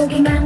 보기만